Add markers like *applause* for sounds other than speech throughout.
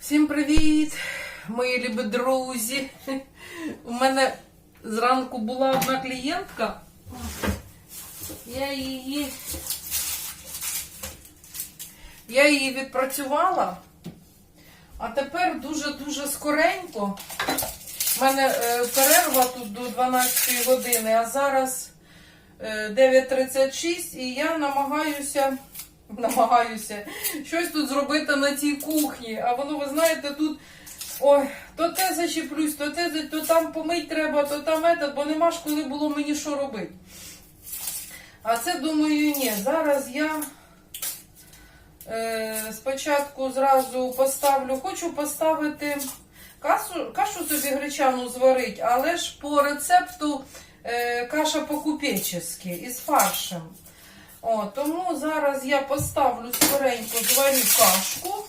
Всім привіт, мої любі друзі. У мене зранку була одна клієнтка. Я її. Я її відпрацювала, а тепер дуже-дуже скоренько. У мене е, перерва тут до 12 години, а зараз е, 9.36 і я намагаюся *laughs* намагаюся щось тут зробити на цій кухні. А воно, ви знаєте, тут ой, то те зачіплюсь, то те, то там помить треба, то там этот, бо нема ж коли було мені що робити. А це думаю, ні. Зараз я е, спочатку зразу поставлю, хочу поставити кашу, кашу собі гречану зварити, але ж по рецепту е, каша по-купечески із фаршем. О, тому зараз я поставлю скоренько, зварю кашку.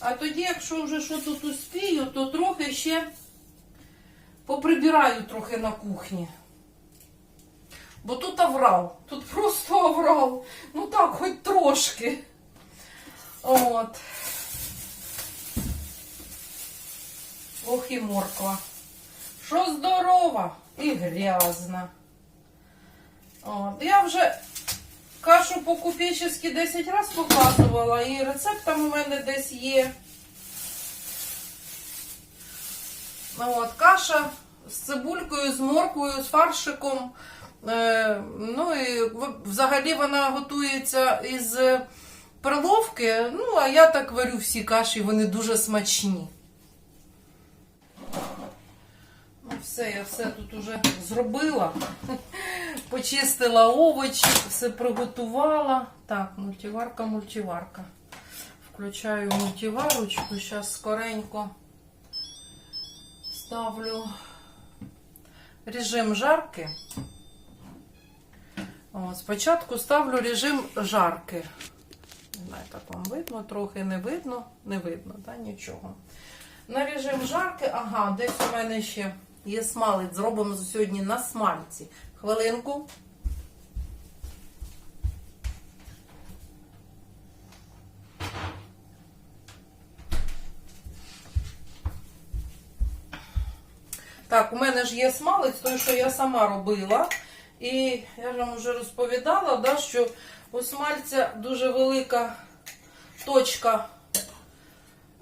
А тоді, якщо вже що тут успію, то трохи ще поприбираю трохи на кухні. Бо тут аврал, тут просто аврал. Ну так, хоч трошки. От. Ох і морква. Що здорова і грязна. От. Я вже кашу по-купечески 10 разів показувала, і рецепт там у мене десь є. Ну, От, каша з цибулькою, з морквою, з фаршиком. Е, ну і взагалі вона готується із перловки. Ну, а я так варю всі каші, вони дуже смачні. Ну, все, я все тут уже зробила. *laughs* Почистила овочі, все приготувала. Так, мультиварка, мультиварка. Включаю мультиварочку, зараз скоренько ставлю режим жарки. О, спочатку ставлю режим жарки. Не знаю, так вам видно, трохи не видно, не видно, да, нічого. На режим жарки, ага, десь у мене ще є смалець. Зробимо сьогодні на смальці. Хвилинку. Так, у мене ж є смалець, той, що я сама робила. І я ж вам вже розповідала, да, що у смальця дуже велика точка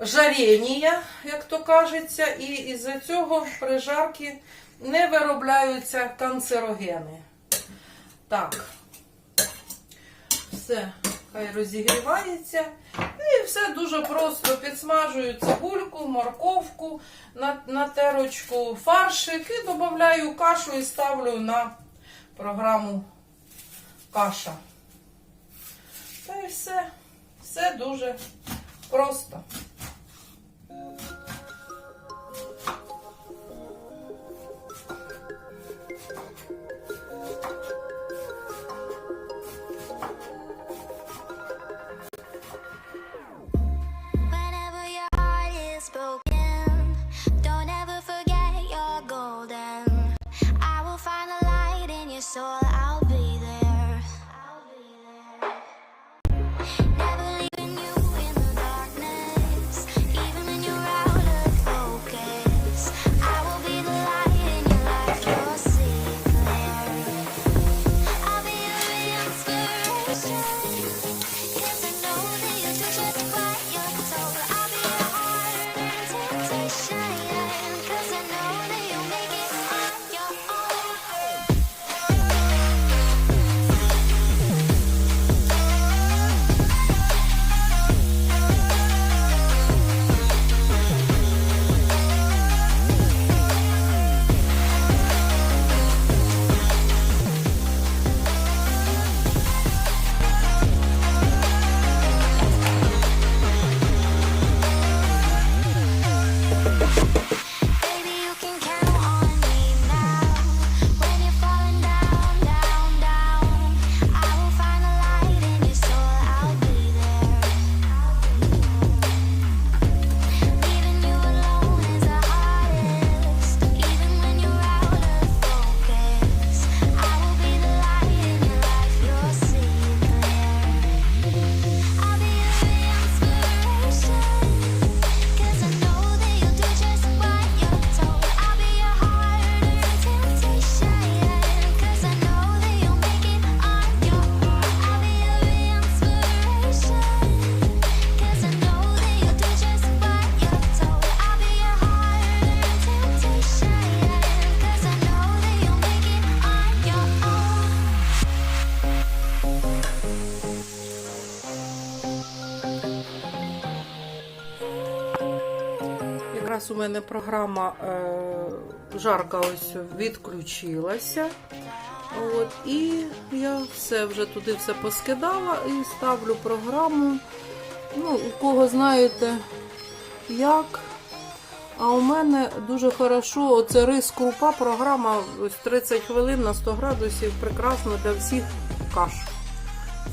жаріння, як то кажеться, і із-за цього при жарці не виробляються канцерогени. Так, все, хай розігрівається. І все дуже просто підсмажую цибульку, морковку, на, терочку фаршик і додаю кашу і ставлю на програму каша. Та і все. Все дуже просто. Зараз у мене програма е, жарка ось відключилася. От, і я все вже туди все поскидала і ставлю програму. Ну, у кого знаєте як. А у мене дуже хорошо, оце рис крупа, програма ось 30 хвилин на 100 градусів, прекрасно для всіх каш.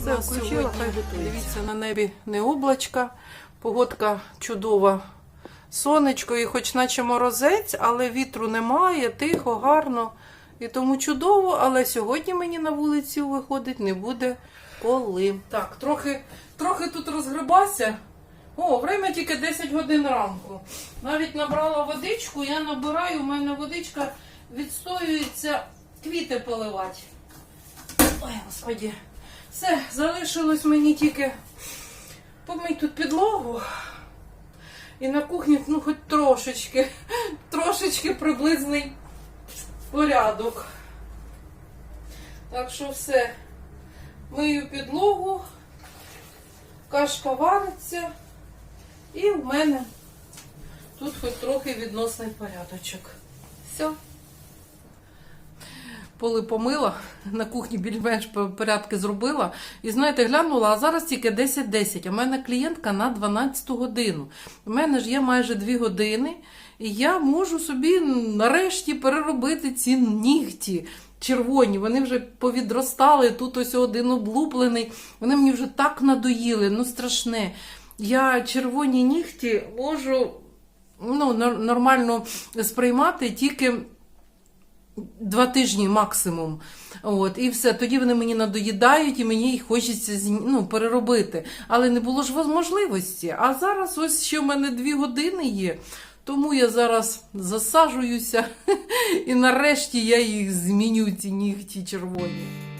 Все, включила, хай готується. Дивіться, на небі не облачка, погодка чудова. Сонечко і хоч наче морозець, але вітру немає, тихо, гарно. І тому чудово, але сьогодні мені на вулицю виходить не буде коли. Так, трохи, трохи тут розгрибася. О, время тільки 10 годин ранку. Навіть набрала водичку, я набираю, у мене водичка відстоюється квіти поливати. Ой, господі. Все, залишилось мені тільки помити тут підлогу. І на кухні, ну, хоч трошечки, трошечки приблизний порядок. Так що все. Мию підлогу, кашка вариться, і в мене тут хоч трохи відносний порядочок. Все. Поли помила, на кухні більш-менш порядки зробила. І знаєте, глянула, а зараз тільки 10-10. А в мене клієнтка на 12 годину. У мене ж є майже 2 години, і я можу собі нарешті переробити ці нігті. Червоні, вони вже повідростали, тут ось один облуплений. Вони мені вже так надоїли, ну страшне. Я червоні нігті можу ну, нормально сприймати тільки два тижні максимум. От, і все. Тоді вони мені надоїдають, і мені їх хочеться ну, переробити. Але не було ж можливості. А зараз ось ще в мене дві години є. Тому я зараз засаджуюся, *laughs* і нарешті я їх зміню, ці нігті червоні.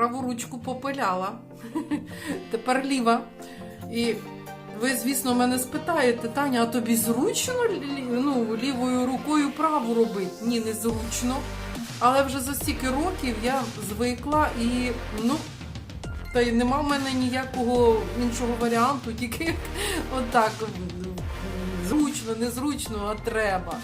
Праву ручку попиляла. *laughs* Тепер ліва. І ви, звісно, мене спитаєте, Таня, а тобі зручно ну, лівою рукою праву робити? Ні, не зручно. Але вже за стільки років я звикла і ну, Та й нема в мене ніякого іншого варіанту, *laughs* тільки отак зручно, незручно, а треба.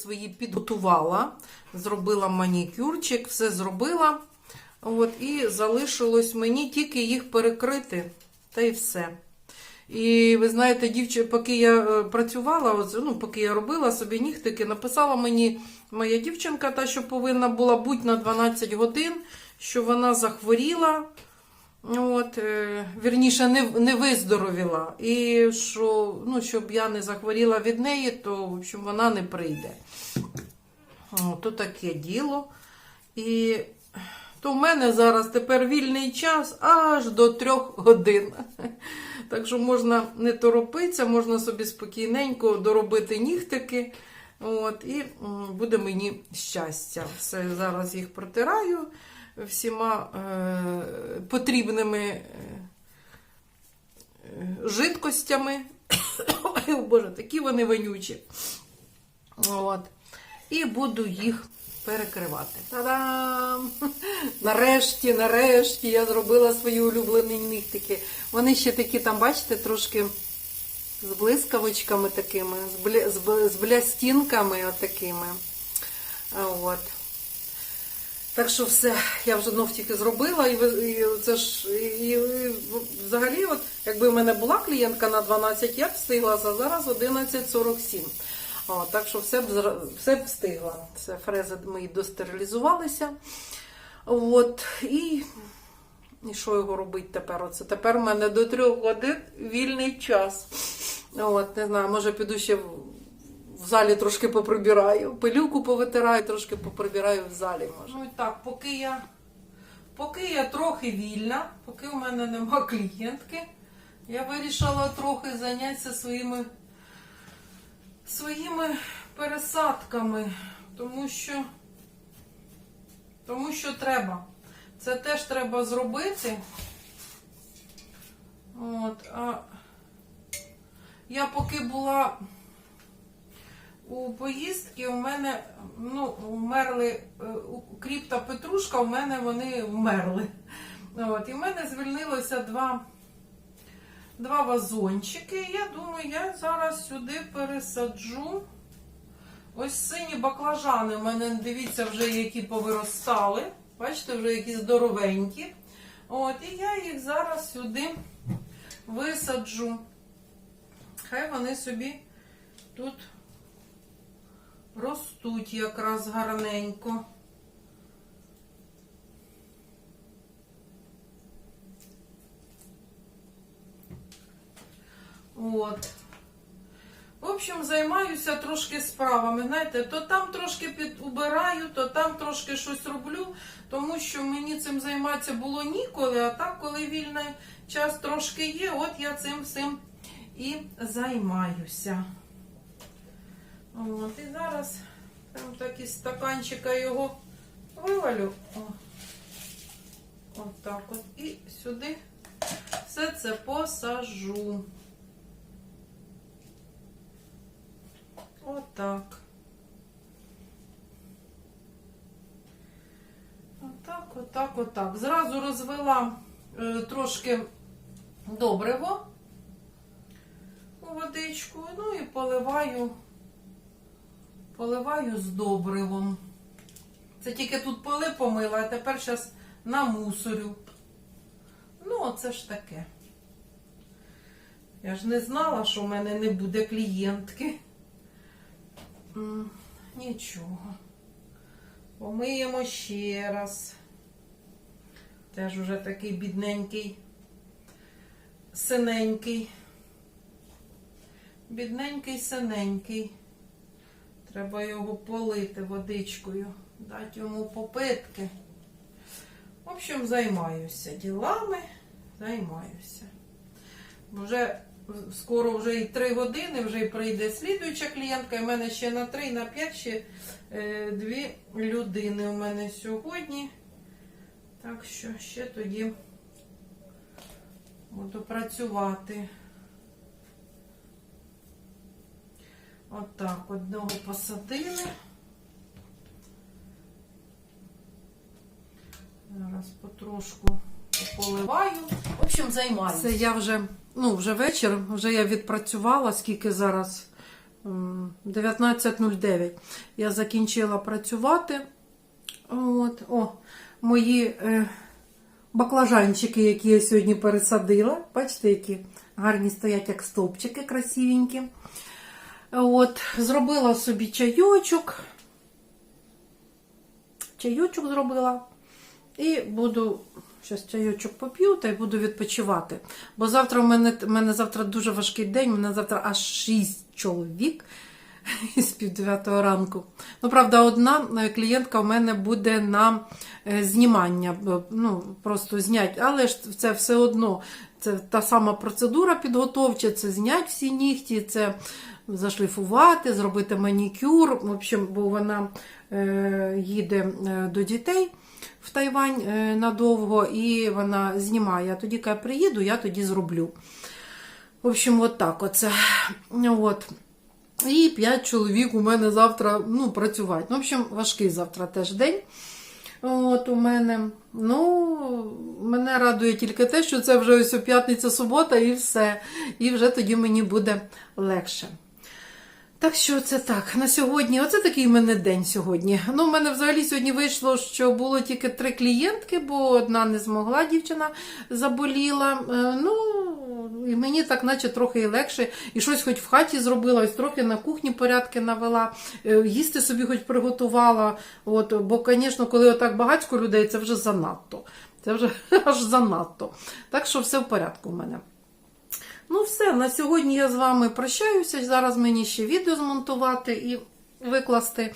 Свої підготувала, зробила манікюрчик, все зробила. От, і залишилось мені тільки їх перекрити, та й все. І ви знаєте, дівчина, поки я е, працювала, ну, поки я робила собі нігтики, написала мені моя дівчинка, та, що повинна була бути на 12 годин, що вона захворіла. От, е, вірніше, не, не виздоровіла. І що, ну, щоб я не захворіла від неї, то в общем, вона не прийде. О, то таке діло. І то в мене зараз тепер вільний час аж до трьох годин. *laughs* Так що можна не торопитися, можна собі спокійненько доробити нігтики. От, і буде мені щастя. Все, зараз їх протираю всіма е, потрібними е, е, жидкостями. *coughs* Ой, Боже, такі вони вонючі. От. І буду їх перекривати. Та-дам! *laughs* Нарешті, нарешті я зробила свої улюблені нігтики. Вони ще такі, там, бачите, трошки з блискавочками такими, з, бля, з блястінками отакими. От. Так що все, я вже ногтики зробила, і, і це ж і, і взагалі, от, якби в мене була клієнтка на 12, я б встигла, а зараз 11.47. О, так що все б, все б встигла. Все, фрези мої достерилізувалися. От, і, і що його робити тепер? Оце тепер у мене до трьох годин вільний час. От, не знаю, може піду ще в, залі трошки поприбираю, пилюку повитираю, трошки поприбираю в залі. Може. Ну і так, поки я, поки я трохи вільна, поки у мене нема клієнтки, я вирішила трохи зайнятися своїми, своїми пересадками, тому що, тому що треба. Це теж треба зробити. От, а я поки була у поїздці, у мене ну, вмерли е, укріп та петрушка, у мене вони вмерли. От, і в мене звільнилося два, два вазончики. Я думаю, я зараз сюди пересаджу. Ось сині баклажани. У мене, дивіться, вже які повиростали. Бачите, вже які здоровенькі. От, і я їх зараз сюди висаджу. Хай вони собі тут ростуть якраз гарненько. От. В общем, займаюся трошки справами. Знаєте, то там трошки підубираю, то там трошки щось роблю, тому що мені цим займатися було ніколи, а так, коли вільний час трошки є, от я цим всім і займаюся. От, і зараз там так із стаканчика його вивалю. О. От так от. І сюди все це посажу. Отак. Отак Отак, отак. Зразу розвела е, трошки добриво у водичку, ну і поливаю, поливаю з добривом. Це тільки тут поли помила, а тепер зараз намусорю. Ну, оце ж таке. Я ж не знала, що в мене не буде клієнтки. Нічого. Помиємо ще раз. Теж уже такий бідненький, синенький. Бідненький, синенький. Треба його полити водичкою, дати йому попитки. В общем, займаюся ділами, займаюся. Вже скоро вже і 3 години, вже прийде слідуюча клієнтка. І в мене ще на 3, на 5 ще е, дві людини у мене сьогодні. Так що ще тоді буду працювати. Отак, от одного посадили. Зараз потрошку поливаю. В общем, займаюся. Це я вже, ну, вже вечір, вже я відпрацювала, скільки зараз М, 19.09. Я закінчила працювати. От, о, мої е, баклажанчики, які я сьогодні пересадила. Бачите, які гарні стоять, як стовпчики красивенькі. От, зробила собі чайочок. Чайочок зробила. І буду зараз чайочок поп'ю та й буду відпочивати. Бо завтра в мене, в мене завтра дуже важкий день, у мене завтра аж 6 чоловік *laughs* з пів дев'ятого ранку. Ну, правда, одна е, клієнтка в мене буде на е, знімання, ну, просто знять, але ж це все одно. Це та сама процедура підготовча, це знять всі нігті, це зашліфувати, зробити манікюр. В общем, бо вона е, їде е, до дітей в Тайвань е, надовго, і вона знімає. Тоді, коли я приїду, я тоді зроблю. В общем, от так оце. От. І 5 чоловік у мене завтра ну, працювати. Ну, в общем, важкий завтра теж день. От у мене. Ну, мене радує тільки те, що це вже ось п'ятниця, субота і все. І вже тоді мені буде легше. Так що це так. На сьогодні, оце такий в мене день сьогодні. Ну, в мене взагалі сьогодні вийшло, що було тільки три клієнтки, бо одна не змогла, дівчина заболіла. Е, Ну, і мені так, наче трохи і легше. І щось хоч в хаті зробила, ось трохи на кухні порядки навела, е, їсти собі хоч приготувала. От, бо, звісно, коли отак багатько людей, це вже занадто. Це вже *laughs* аж занадто. Так що все в порядку в мене. Ну, все, на сьогодні я з вами прощаюся. Зараз мені ще відео змонтувати і викласти.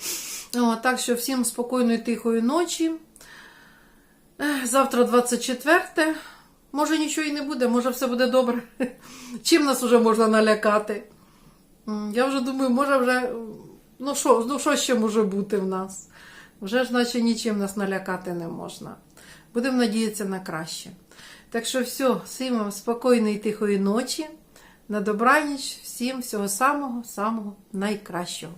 О, так що всім спокійної тихої ночі. Завтра 24. Може нічого і не буде, може все буде добре. *laughs* Чим нас вже можна налякати? Я вже думаю, може вже. Ну що, ну що ще може бути в нас? Вже ж наче нічим нас налякати не можна. Будемо надіятися на краще. Так що все, всім вам спокійної тихої ночі. На добраніч, всім всього самого, самого найкращого.